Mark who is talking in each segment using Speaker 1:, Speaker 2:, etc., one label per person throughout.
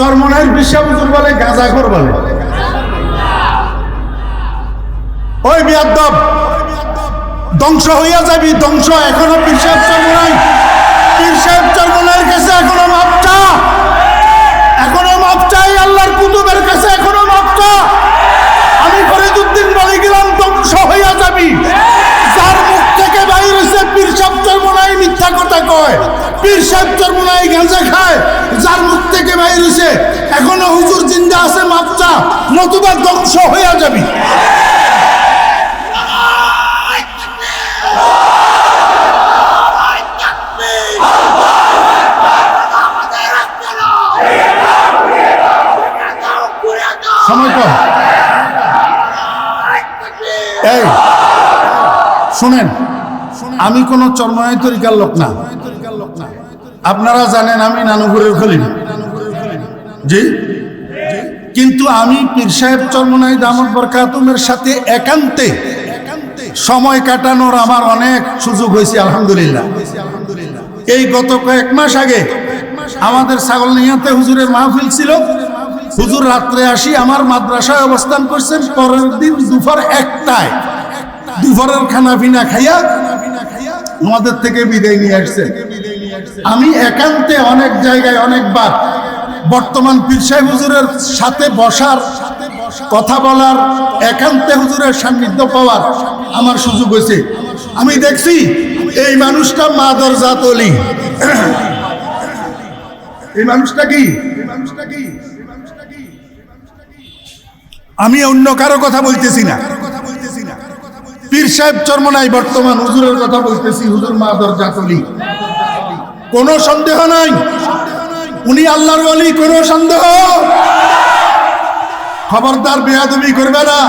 Speaker 1: চরমনের হুজুর বলে গাঁজাখর বলে। ওই বিয়াদ্দব, ধ্বংস হইয়া যাবি, ধ্বংস এখনও পীর সাহেব চরমনাই। পীর সাহেব কাছে এখনও মাপ চা এখনও মাপ চাই আল্লাহর কুতুবের কাছে এখনও মাপ চা আমি ফরিদুদ্দিন বলে গেলাম, ধ্বংস হইয়া যাবি। যার মুখ থেকে বাইর হইছে পীর সাহেব চরমনাই, মিথ্যা কথা কয়। পীর সাহেব চরমনাই গাঁজা খায়। বাইর হইছে এখনও হুজুর জিন্দা আছে চা নতুবা ধ্বংস হইয়া যাবি। সময় কর এই, শুনেন, আমি কোনো চর্মনায় তরিকার লোক না। আপনারা জানেন আমি নানুপুরের খলিল। জি? কিন্তু আমি পীর সাহেব চর্মনাই দামদ বরকাতুমের সাথে একান্তে সময় কাটানোর আমার অনেক সুযোগ হয়েছে, আলহামদুলিল্লাহ। এই গত কয়েক মাস আগে আমাদের ছাগল নিয়াতে হুজুরের মাহফিল ছিল। হুজুর রাত্রে আসি আমার মাদ্রাসায় অবস্থান করছেন, পরের দিন দুপুর একটায়। দুপুরের খানা পিনা খাইয়া আমাদের থেকে বিদায় নিয়ে আসছেন। আমি একান্তে অনেক জায়গায় অনেকবার বর্তমান পীর সাহেব হুজুরের সাথে বসার কথা বলার একান্তে হুজুরের সান্নিধ্য পাওয়ার আমার সুযোগ হয়েছে। আমি দেখছি এই মানুষটা মাদর জাতলি এই মানুষটা কি? আমি অন্য কারও কথা বলতেছি না। পীর সাহেব চর্মনাই বর্তমান হুজুরের কথা বলতেছি, হুজুর মাদর জাতলি কোনো সন্দেহ নাই? উনি আল্লাহর বলি কোনো সন্দেহ? খবরদার বেয়াদবি করবে না।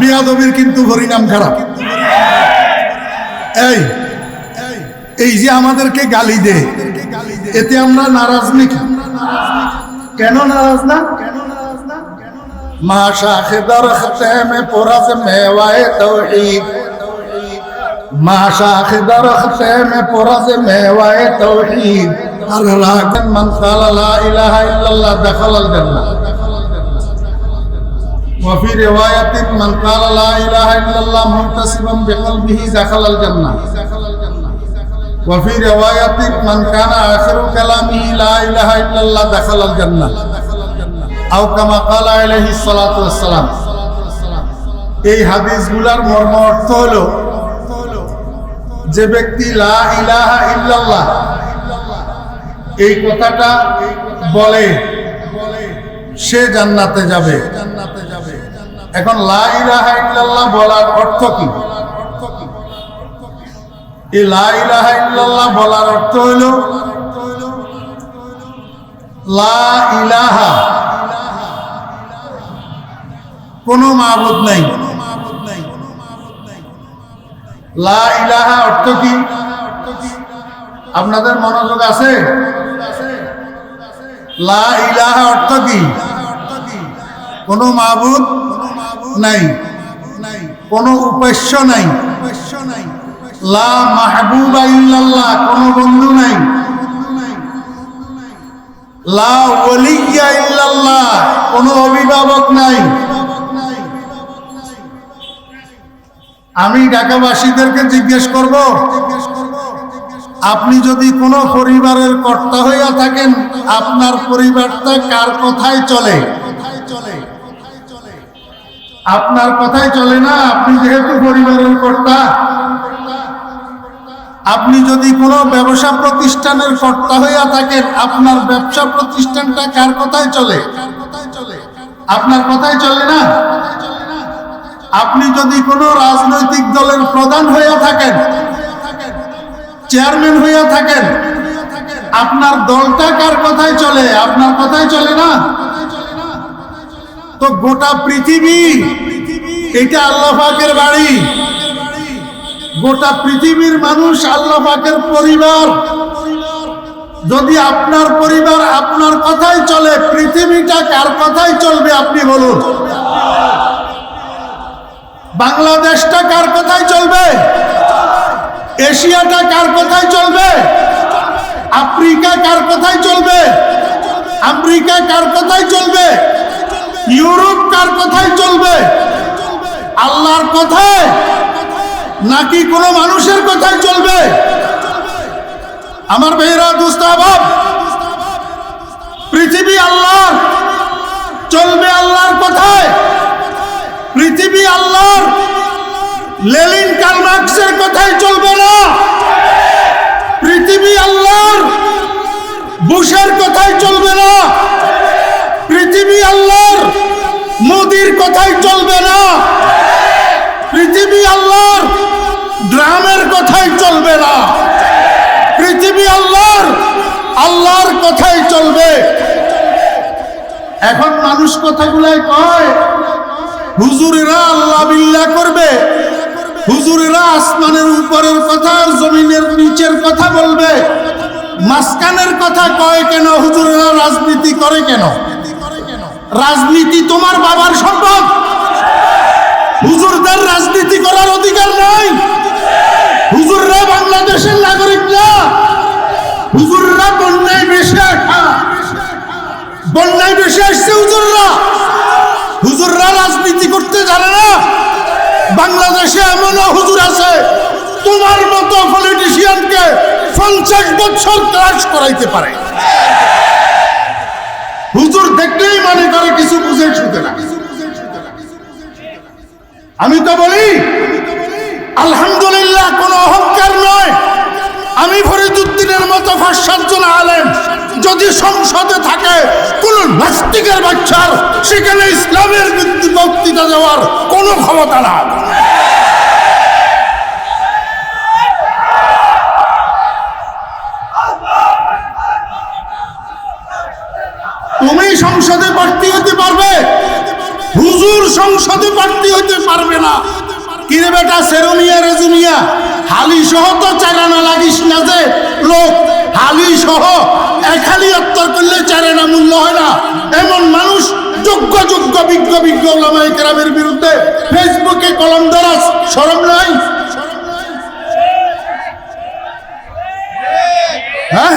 Speaker 1: বেয়াদবির কিন্তু হরিনাম খারাপ। এই এই যে আমাদেরকে গালি দে, এতে আমরা নারাজ নাকি? কেন নারাজ না? মা শাখে দরখতে মে পোরাজ মেওয়ায়ে তৌহিদ। মা শাখে দরখতে মে পোরাজ মেওয়ায়ে তৌহিদ। আর রাগন মান কালা লা ইলাহা ইল্লাল্লাহ দখালাল জান্নাহ وفي رواية من قال لا إله إلا الله محتسبا بقلبه دخل الجنة وفي رواية من كان آخر كلامه لا إله إلا الله دخل الجنة أو كما قال عليه الصلاة والسلام এই হাদিসগুলার মর্ম অর্থ হলো যে ব্যক্তি লা ইলাহা ইল্লাল্লাহ এই কথাটা বলে সে জান্নাতে যাবে। এখন লা বলার অর্থ কি? বলার অর্থ হইল লা ইলাহা, কোনো নাই। লা ইলাহা অর্থ কি? আপনাদের মনোযোগ আছে? লা ইলাহা মাবুদ নাই। উপাস্য নাই। লা মাহবুবা ইল্লাল্লাহ বন্ধু নাই। লা ওয়ালিয়া ইল্লাল্লাহ অভিভাবক নাই। আমি ঢাকাবাসীদেরকে জিজ্ঞেস করব আপনি যদি কোনো পরিবারের কর্তা হইয়া থাকেন, আপনার পরিবারটা কার কথায় চলে? আপনার কথাই চলে না, আপনি যেহেতু পরিবারের কর্তা। আপনি যদি কোনো ব্যবসা প্রতিষ্ঠানের কর্তা হইয়া থাকেন, আপনার ব্যবসা প্রতিষ্ঠানটা কার কথায় চলে? আপনার কথাই চলে না? আপনি যদি কোনো রাজনৈতিক দলের প্রধান হইয়া থাকেন চেয়ারম্যান হইয়া থাকেন। আপনার দলটা কার কথায় চলে? আপনার কথাই চলে না? তো গোটা পৃথিবী, এটা আল্লাহ পাকের বাড়ি। গোটা পৃথিবীর মানুষ আল্লাহ পাকের পরিবার। যদি আপনার পরিবার আপনার কথাই চলে, পৃথিবীটা কার কথাই চলবে আপনি বলুন? বাংলাদেশটা কার কথাই চলবে? এশিয়াটা কার কথাই চলবে? আফ্রিকা কার কথাই চলবে? আমেরিকা কার কথাই চলবে? ইউরোপ কার কথাই চলবে? আল্লাহর কথায়? নাকি কোনো মানুষের কথাই চলবে? আমার বেহরা দুস্তাবাব পৃথিবী আল্লাহর, চলবে আল্লাহর কথায়। কথাই চলবে না। পৃথিবী আল্লাহর ড্রামের কথাই চলবে না। পৃথিবী আল্লাহর আল্লাহর কথাই চলবে। এখন মানুষ কথাগুলাই কয়, হুজুরেরা আল্লাহ বিল্লাহ করবে। হুজুরেরা আসমানের উপরের কথা জমিনের নিচের কথা বলবে। মাঝখানের কথা কয় কেন? হুজুরেরা রাজনীতি করে কেন? রাজনীতি তোমার বাবার সম্পদ। হুজুরদের রাজনীতি করার অধিকার নাই। হুজুররা বাংলাদেশের নাগরিক না। হুজুররা বন্যায় বেশি বন্যায় বেশি আসছে হুজুররা। হুজুররা রাজনীতি করতে জানে না। বাংলাদেশে এমনও হুজুর আছে, তোমার মতো পলিটিশিয়ানকে পঞ্চাশ বছর ক্লাস করাইতে পারে। হুজুর দেখলেই মনে করে, কিছু বুঝে শুতে না। আমি তো বলি, আলহামদুলিল্লাহ, কোনো অহংকার নয়। আমি ফরিদুদ্দিনের মতো পাঁচ সাতজন আলেম, যদি সংসদে থাকে, কোন নাস্তিকের বাচ্চার, সেখানে ইসলামের বক্তৃতা দেওয়ার কোনো ক্ষমতা না তুমি সংসদে প্রার্থী হতে পারবে। হুজুর সংসদে প্রার্থী হতে পারবে না। কিরে বেটা, সেরমিয়া রেজুমিয়া হালি সহ তো চারানা লাগিস না যে, লোক। হালি সহ এক হালি অত্তর করলে চারানা মূল্য হয় না। এমন মানুষ যোগ্য যোগ্য, বিজ্ঞ বিজ্ঞ ওলামাই কেরামের বিরুদ্ধে ফেসবুকে কলম ধরা সরম নাই হ্যাঁ?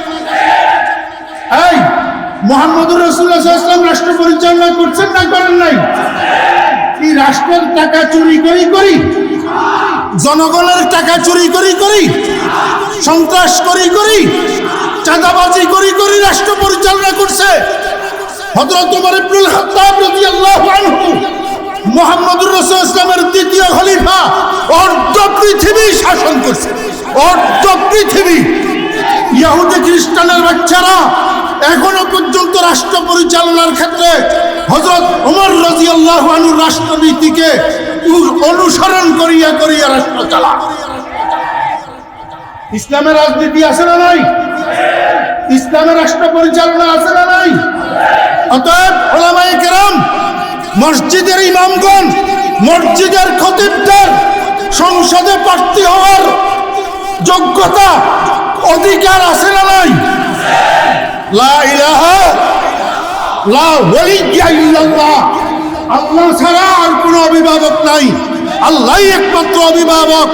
Speaker 1: এই, মোহাম্মদুর রসুল্লাহ ইসলাম রাষ্ট্র পরিচালনা করছেন না করেন নাই? কি রাষ্ট্রের টাকা চুরি করি করি। জনগণের টাকা চুরি করি করি। সন্ত্রাস করি করি। চাঁদাবাজি করি করি, রাষ্ট্র পরিচালনা করছে। দ্বিতীয় খলিফা অর্ধ পৃথিবী শাসন করছে। অর্ধ পৃথিবী। ইহুদি খ্রিস্টানের বাচ্চারা এখনও পর্যন্ত রাষ্ট্র পরিচালনার ক্ষেত্রে হজরত ওমর রাদিয়াল্লাহু আনহুর রাষ্ট্রনীতিকে অনুসরণ করিয়া করিয়া রাষ্ট্র চালা ইসলামের রাজনীতি আছে না নাই? ইসলামের রাষ্ট্র পরিচালনা আছে না নাই? অতএব ওলামায়ে কেরাম, মসজিদের ইমামগণ, মসজিদের খতিবদের সংসদে প্রার্থী হওয়ার যোগ্যতা অধিকার আছে না নাই? আল্লাহ ছাড়া আর কোনো অভিভাবক নাই। আল্লাহই একমাত্র অভিভাবক।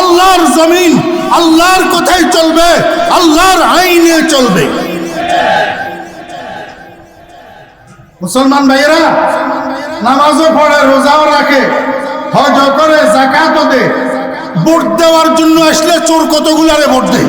Speaker 1: আল্লাহর জমিন, আল্লাহর কথাই চলবে, আল্লাহর আইনে চলবে। মুসলমান ভাইয়েরা, নামাজও পড়ে, রোজাও রাখে হজ করে জাকাতও দে ভোট দেওয়ার জন্য আসলে চোর কতগুলারে ভোট দেয়?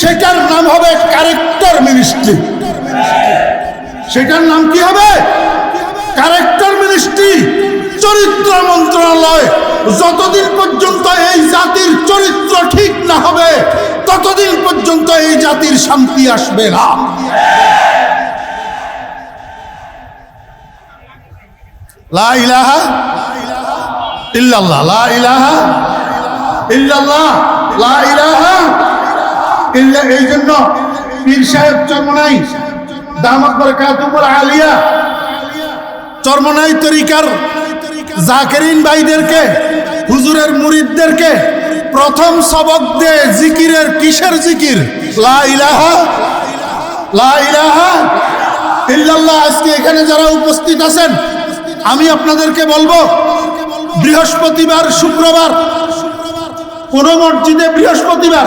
Speaker 1: সেটার নাম হবে ক্যারেক্টার মিনিস্ট্রি সেটার নাম কি হবে? ক্যারেক্টার মিনিস্ট্রি চরিত্র মন্ত্রণালয়। যতদিন পর্যন্ত এই জাতির চরিত্র ঠিক না হবে, ততদিন পর্যন্ত এই জাতির শান্তি আসবে না। ইলাহা ইল্লাল্লাহ, লা ইলাহা ইল্লাল্লাহ, লা এই জন্য পীর সাহেব চরমনাই দামত বরকাতুল আলিয়া। চরমনাই তরিকার জাকেরিন ভাইদেরকে, হুজুরের মুরিদদেরকে, প্রথম সবক দে জিকিরের কিসের জিকির? লা ইলাহা লা ইলাহা ইল্লাল্লাহ, আজকে এখানে যারা উপস্থিত আছেন, আমি আপনাদেরকে বলব, বৃহস্পতিবার, শুক্রবার, কোন মসজিদে বৃহস্পতিবার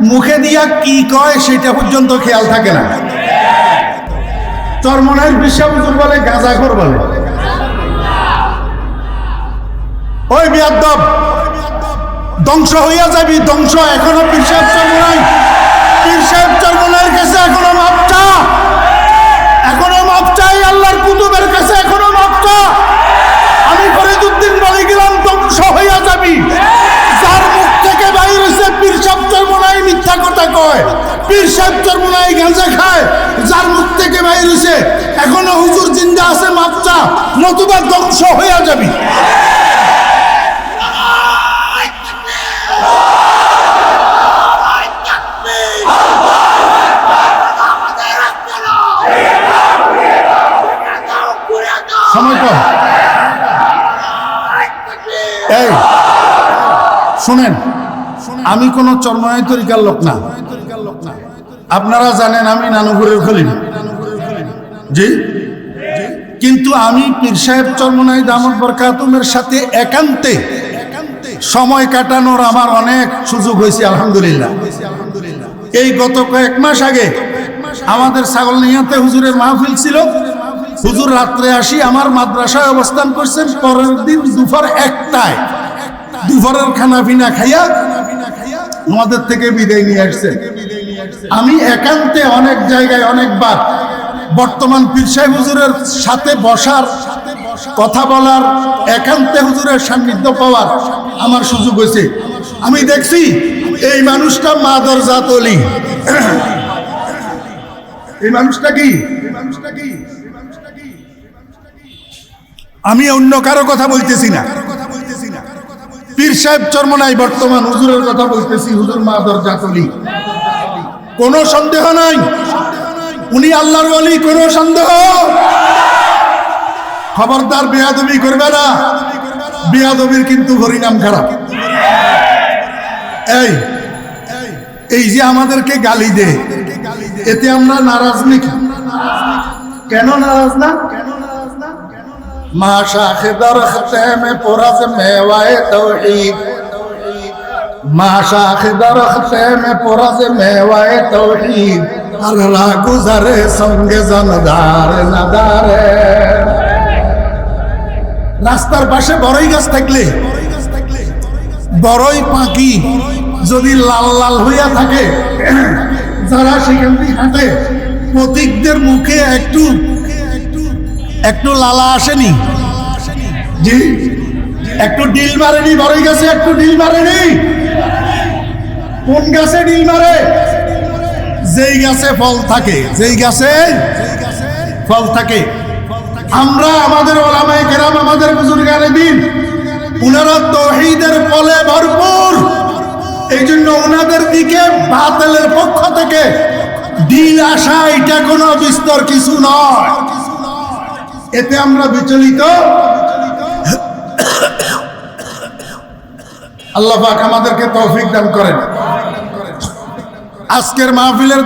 Speaker 1: মুখে দিয়া কি কয় সেটা পর্যন্ত খেয়াল থাকে না। তোর মনে হয় বিশ্বাবুজুর বলে গাঁজাখোর বলে। ওই বিয়াদ্দব ধ্বংস হইয়া যাবি, ধ্বংস এখনও পীর সাহেব চর্মনাই পীর সাহেব চর্মনাইয়ের কাছে এখনও মাপ কয়, পীর সাহেব চরমনাই গাঁজা খায়, যার মুখ থেকে বাইরেছে এখনও হুজুর জিন্দা আছে মাত্রা নতুবা ধ্বংস হইয়া যাবি সময় কর এই শুনেন আমি কোনো চর্মনায় তরিকার লোক না। আপনারা জানেন আমি নানুপুরের খলিল। জি? কিন্তু আমি পীর সাহেব চর্মনাই দামদ বরকাতুমের সাথে একান্তে সময় কাটানোর আমার অনেক সুযোগ হয়েছে, আলহামদুলিল্লাহ। এই গত কয়েক মাস আগে আমাদের ছাগল নিয়াতে হুজুরের মাহফিল ছিল। হুজুর রাত্রে আসি আমার মাদ্রাসায় অবস্থান করছেন, পরের দিন দুপুর একটায়। দুপুরের খানা পিনা খাইয়া আমাদের থেকে বিদায় নিয়ে আসছে। আমি একান্তে অনেক জায়গায়, অনেকবার বর্তমান পীর সাহেব হুজুরের সাথে বসার কথা বলার একান্তে হুজুরের সান্নিধ্য পাওয়ার আমার সুযোগ হয়েছে। আমি দেখছি এই মানুষটা মাদর জাতলি এই মানুষটা কি? আমি অন্য কারও কথা বলতেছি না। পীর সাহেব চর্মনাই বর্তমান হুজুরের কথা বলতেছি, হুজুর মাদর জাতলি কোনো সন্দেহ নাই। উনি আল্লাহর বলি কোনো সন্দেহ। খবরদার বেয়াদবি করবে না। বেয়াদবির কিন্তু হরিনাম খারাপ। এই এই যে আমাদেরকে গালি দে, এতে আমরা নারাজ নাকি? কেন নারাজ না? মা মে পোরাজ মেওয়ায়ে তৌহিদ। মা শাখে দরখতে মে পোরাজ মেওয়ায়ে তৌহিদ। আর রা গুজারে সঙ্গে জনদার নাদারে রাস্তার পাশে বড়ই গাছ থাকলে, বড়ই পাখি যদি লাল লাল হইয়া থাকে, যারা সেখান দিয়ে হাঁটে, প্রতীকদের মুখে একটু একটু লালা আসেনি? জি। একটু ডিল মারেনি বড়ই গাছে, একটু ডিল মারেনি। কোন গাছে ডিল মারে? যেই গাছে ফল থাকে, যেই গাছে ফল থাকে। আমরা আমাদের ওলামায় কেরাম, আমাদের বুজুর্গানে দিন ওনারা তহিদের ফলে ভরপুর। এই জন্য ওনাদের দিকে বাতেলের পক্ষ থেকে ডিল আসা, এটা কোনো বিস্তর কিছু নয়। এতে আমরা বিচলিত। আল্লাহ আমাদেরকে তৌফিক দান করেন। আজকের মাহফিলের